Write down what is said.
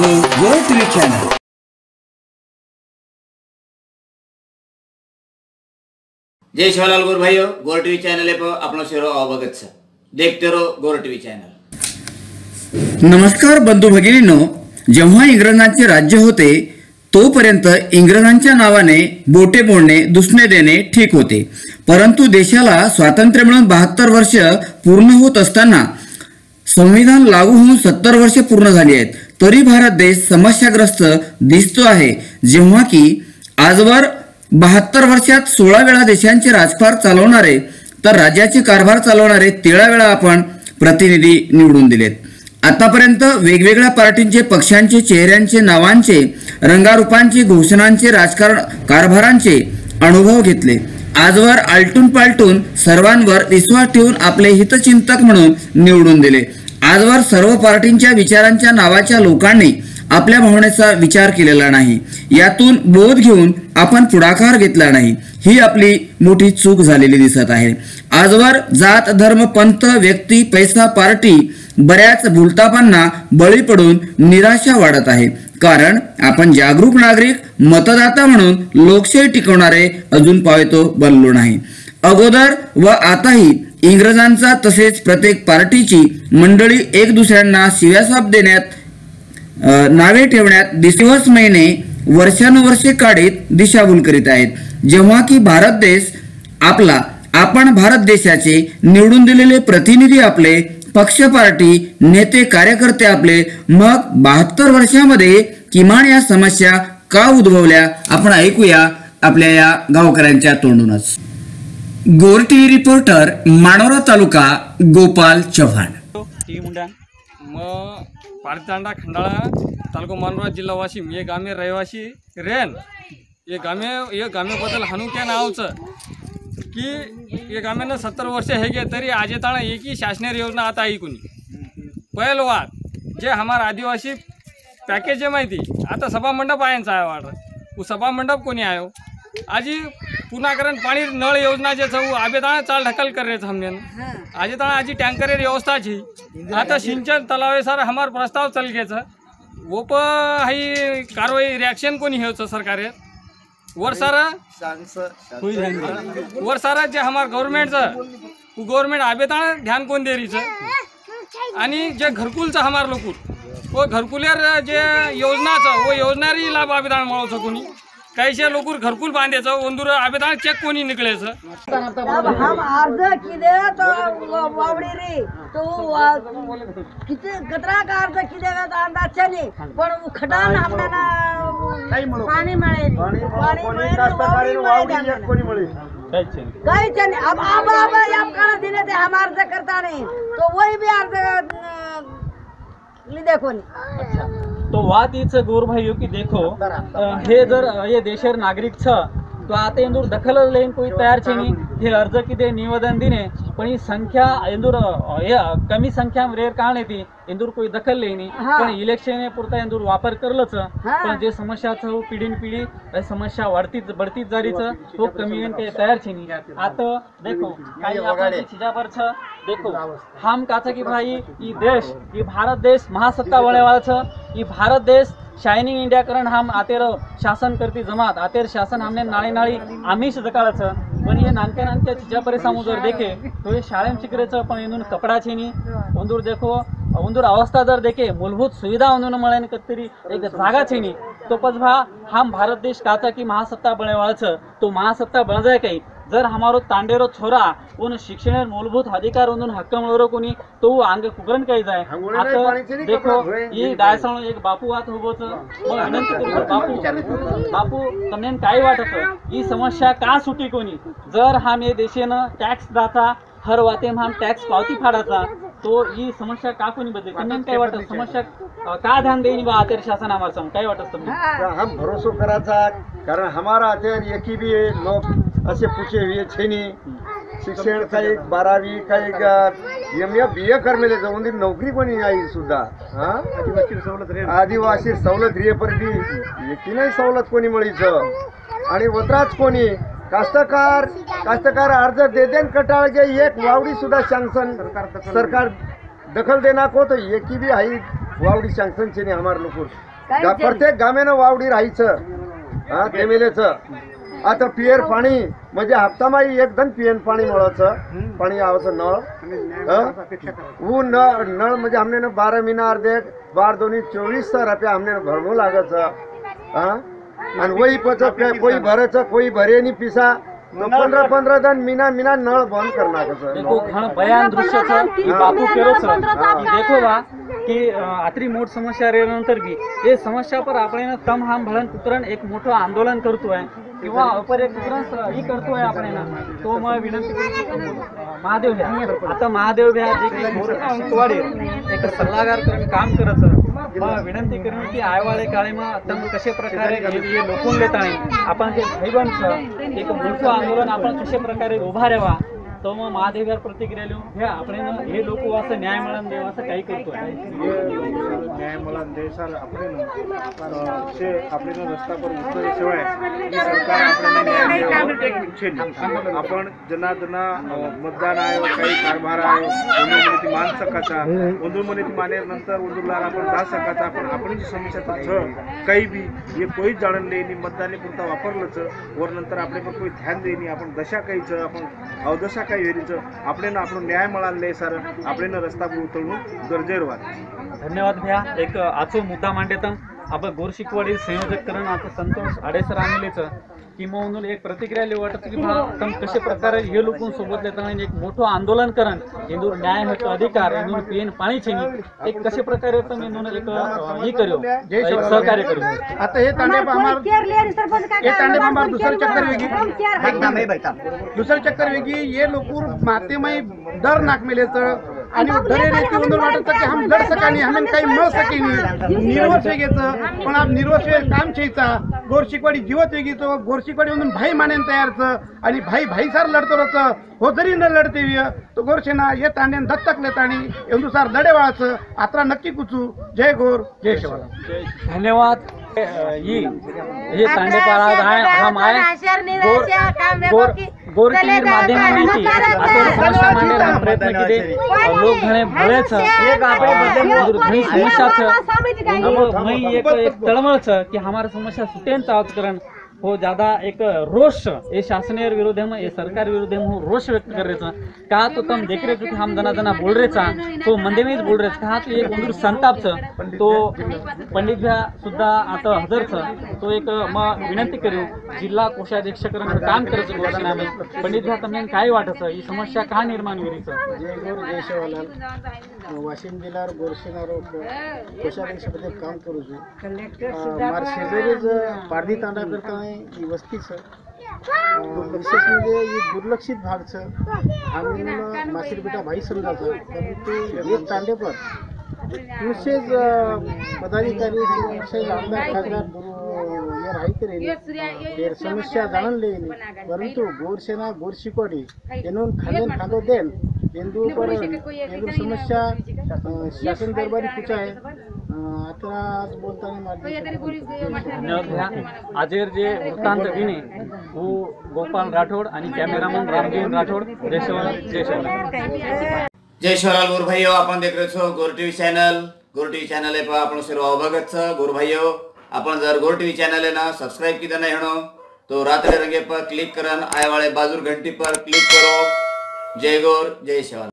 बघायचं वर TV channel जय शिवलाल गुरु भाइयों गोर टीवी चैनल पर अपना शेरो अवगत छ देखते रहो गोर टीवी चॅनल। नमस्कार बंधू भगिनींनो जेव्हा इंग्रजांचे राज्य होते तोपर्यंत इंग्रजांच्या नावाने बोटे बोलणे दुसणे देणे ठीक होते. परंतु देशाला स्वातंत्र्य मिळून बहात्तर वर्ष पूर्ण होत असताना संविधान लागू होऊन सत्तर वर्षे पूर्ण झाली आहेत. तरी भारत देश समस्याग्रस्त दिसतो आहे. जेव्हा की आजवर बहात्तर वर्षात सोळा वेळा देशांचे राजभार चालवणारे तर राज्याचे कारभार चालवणारे तेरा वेळा आपण प्रतिनिधी निवडून दिलेत. आतापर्यंत वेगवेगळ्या पार्टींचे पक्षांचे चेहऱ्यांचे नावांचे रंगारूपांचे घोषणांचे राजकारण कारभारांचे अनुभव घेतले. आजवर आलटून पालटून सर्वांवर विश्वास ठेवून आपले हितचिंतक म्हणून निवडून दिले. आजवर सर्व पार्टींच्या विचारांच्या नावाच्या लोकांनी आपल्या भावनेचा विचार केलेला नाही. यातून बोध घेऊन आपण पुढाकार घेतला नाही. ही आपली मोठी चूक झालेली दिसत आहे. आजवर जात धर्म पंथ व्यक्ती पैसा पार्टी बऱ्याच भूलतापांना बळी पडून निराशा वाढत आहे. कारण आपण जागरूक नागरिक मतदाता म्हणून लोकशाही टिकवणारे अजून पावेतो बनलो नाही. अगोदर व आताही इंग्रजांचा तसेच प्रत्येक पार्टीची मंडळी एक दुसऱ्यांना शिव्यासाप देण्यात नावे ठेवण्यात दिवस महिने वर्षानुवर्षे काढीत दिशाभूल करीत आहेत. जेव्हा की भारत देश आपला आपण भारत देशाचे निवडून दिलेले प्रतिनिधी आपले पक्ष पार्टी नेते कार्यकर्ते आपले मग बहात्तर वर्षामध्ये किमान या समस्या का उद्भवल्या? आपण ऐकूया आपल्या या गावकऱ्यांच्या तोंडूनच. Gor TV reporter Manora taluka Gopal Chavan. T मुंड्या. मग पारतांडा खंडाळा तालुका मानोरा जिल्हा वाशिम. हे गामे रहिवासी रेन. ये गामे ये गामेबद्दल हनुक्या नावचं. की ये गाम्यानं सत्तर वर्ष हे गे तरी आजेताना एकही शासनीय योजना आता आई कोणी. पहिलं वाद जे हमार आदिवासी पॅकेज आहे माहिती. आता सभामंडप आहे यांचा आहे वाट कोणी आहे हो? आजी पुनाकरण पाणी नळ योजना જે છે હું चाल ढकल ઢકલ કરે आजी અમને આજે તાણે आता सिंचन तलावेसार हमार प्रस्ताव તો સિંચન તલાવે સર हाई कारवाई रिॲक्शन कोणी हेवचं सरकारे वर सारा? वर सारा जे हमार गव्हर्नमेंटचं गव्हर्नमेंट आबेताळ ध्यान कोण देरीचं? आणि जे घरकुलचं हमार लोकूल. व घरकुल्यार जे योजनाचं व योजनारी लाभ आबेताळ मिळवचं कोणी? काहीशे लोकूर घरकुल बांधायचं ओंदूर आबेदान चेक कोणी हम अर्ज किदे तो वा- वावडी रे। तो किती कतरा का अर्ज किदेगा तो अंदाज चली पण वो खटान ना पाणी मिळेल पाणी मिळेल वावडी मिळेल हमने. काही चली अब अब अब अब काना दिने ते हम अर्ज करता नहीं। तो वही भी अर्ज लिदे कोणी तो वाद गोर भाई की देखो हे जर ये देशेर नागरिक छ तो आता इंदूर दखल लेन कोई तयार छे नी हे अर्ज की दे निवेदन दिने पण ही संख्या हे कमी संख्या रेर काढणे ती. एंदूर कोई दखल लेनी हा. पण इलेक्शन पुरता एंदूर वापर करलच. हा. पण जे समस्या छ पिढीन पिढी हे समस्या वाढतीच बढतीच जारीच तो कमी होईन काही तयार छे नहीं. आता देखो काही आपण छ देखो हम काचा की भाई ई देश ई भारत देश महासत्ता वळेवाळ छ ई भारत देश शायनिंग इंडिया करण हम आतेर शासन करती जमात. आतेर शासन हमने नाळी नाळी आमिष जकाळ छ पण हे नानके नानक्या तिच्या परिसामोर जर देखे तो हे शाळेम शिकरेचं पण येऊन कपडा छिनी. उंदूर देखो उंदूर अवस्था जर देखे मूलभूत सुविधा उंदून मळ्याने कधीतरी एक जागा छिनी. तो पच भा हा भारत देश काचा की महासत्ता बनवायचं तो महासत्ता बनजाय काही जर हमारो तांडेरो छोरा उन शिक्षण मूलभूत अधिकार उन हक मळरो कोणी तो वो कुकरण काही जाय. जाए देखो ये डायसाणो एक बापू आत होगो छ मग विनंती बापू बापू तमनेन काय वाटत. ही समस्या का सुटी कोणी? जर हा मे देशेन टॅक्स दाता हर वाते हम टॅक्स पावती फाडाचा तो ही समस्या का कोणी बदल? तुम्ही काय वाटत? समस्या का ध्यान देईन बा आचार्य शासन आम्हाला सांग काय वाटत तुम्ही? हम भरोसा कराचा कारण हमारा आचार्य एक भी लोग असे पुढचे छेनी शिक्षण काही बारावी काही एम ए बी ए करमेले जाऊन ती नोकरी कोणी आई सुद्धा हा? आदिवासी सवलत आदिवासी सवलत रे परती नाही सवलत कोणी मिळीच? आणि वत्राच कोणी? कास्तकार कास्तकार अर्ज देते कटाळचे एक वावडी सुद्धा शांसन सरकार दखल देना को तर एकी बी आई वावडी शांसन छेनी हमार नको प्रत्येक गामेनं वावडी राहायचं हा तेमेलेचं તેમેલે છે આ તો પિયર પાણી म्हणजे હપ્તામાં એક ધન પિયર પાણી મળે છે પાણી આવે છે નળ હા? હું નળ નળ म्हणजे અમને બાર મહિના અર્ધે બાર दोन्ही चोवीस रुपया અમને ભરવું લાગે છે હા અને વહી પછી કોઈ ભરે છે કોઈ ભરે નહીં પીસા તો પંદર પંદર દન મીના મીના નળ બંધ કરી નાખે છે देखो घण भयान दृश्य छ ही बापू केरो छ ही देखो बा की अं, आतरी मोठ समस्या रेल्यानंतर बी हे समस्या पर આપણે तम हाम भळन उतरण एक मोठं आंदोलन करतोय किंवा अपरेक्रम ही करतोय आपण ना तो मग विनंती महादेव आता महादेव घ्या जे एक सल्लागार करून काम करत विनंती करून की आयवाळे काळे मग कशा प्रकारे लोकून देत आपण जे भाईबंधचं एक मोठं आंदोलन आपण कशा प्रकारे उभा उभारावा तर मग महादेवीवर प्रतिक्रिया लिहून घ्या. आपण हे लोक असं न्याय मिळून देव असं काही करतो न्याय मिळान देशाला सर आपण आपण रस्ता उतरल्याशिवाय सरकार आपल्याला आपण जनार्दना मतदान आयोग काही कारभार आयोग उंदूरमनेती मान सकाचा उंदूरमनेती मानेर नंतर उंदूरला आपण जा सकाचा आपण आपण जी समस्या तो झळ काही बी हे कोणीच जाणून नाही मतदाने पुरता वापरलंच वर नंतर आपले पण कोणी ध्यान देईनी आपण दशा काहीचं आपण अवदशा काही वेरीचं आपले ना आपण न्याय मिळाला नाही सर आपले ना रस्ता उतरणूक गरजेर वाद धन्यवाद भ्या. एक आचो मुद्दा मांडेत आपण गोरशिकवाडी संयोजक करण आता संतोष आडेसर आणलेचं किंवा एक प्रतिक्रिया वाटत की आपण कशा प्रकारे हे लोकून सोबत येताना एक मोठं आंदोलन करण इंदूर न्याय हक्क अधिकार इंदूर पीएन पाणी छेनी एक कसे प्रकारे तुम्ही इंदूर एक हे करू एक सहकार्य करू? आता हे तांडे हे तांडे बांबार दुसरं चक्कर वेगी दुसरं चक्कर वेगी हे लोकून मातेमाई दर नाकमेलेचं आणि दरे रेती उंदर वाटत की हम लढ सकानी हमें काही मिळ सकेनी निर्वस वेगेचं पण आप निर्वस वेग काम छेचा गोर शिकवाडी जीवत वेगीचं गोर शिकवाडी म्हणून भाई मानेन तयारचं. आणि भाई भाई सार लढतो रचं. हो जरी न लढते विय तो गोरशेना ये तांड्यान दत्तक लेताणी एवढुसार लढेवाळाचं आत्रा नक्की कुचू. जय गोर जय शिवाला. धन्यवाद. ही हे तांडेपाळा आहे हम आहे गोर गोर गोर टीव्ही माध्यमांनी आपण समस्या मांडण्याचा प्रयत्न केले लोक घणे भळेच घणी समस्या छ मई एक एक तळमळ छ की हमारा समस्या सुटेन चावत करण हो ज़्यादा एक रोष ये शासनीय विरोध में ये सरकार विरोध में रोष व्यक्त कर रहे कहा तो तुम देख रहे हम जना जना बोल रहे था तो मंदे में बोल रहे कहा तो एक उंदूर संताप छ तो पंडित भा सुधा आता हजर छ तो एक म विनंती करू जिल्हा कोषाध्यक्षकर काम करायचं पंडित भ्या तुम्ही काय वाटत ही समस्या का निर्माण होईल वाशिम जिल्ह्यावर गोरशेनार कोषाध्यक्षपदे काम करू मार शेजारीच पारधी तांडा करताना ही वस्तीचं विशेष म्हणजे एक दुर्लक्षित भागचं आणि मासिरपेठा भाई समजायचं परंतु एक तांडेपर विशेष पदाधिकारी विशेष आमदार खासदार समस्या जाणून लेली परंतु गोरसेना गोरशिकोडी येणून खांदून खांदो देन हिंदू पर समस्या शासन दरबारी कुठे आहे? अ, आता आज बोलताना माझी धन्यवाद भ्या आजेर जे वृत्तांत विने हो गोपाल राठोड आणि कॅमेरामन रामजीवन राठोड जय शिवराय जय शिवराय જય શિવલાલ ગુરુ ભાઈઓ आपण देख रहे છો Gor TV channel Gor TV channel પર આપણો સર્વ અવગત છે ગુરુ ભાઈઓ आपण जर गोर टीव्ही चॅनल ना सबस्क्राईब किया नहीं हणो तो रात्रि रंगे पर क्लिक करन आय वाले बाजूर घंटी पर क्लिक करो जय गोर जय शिवाल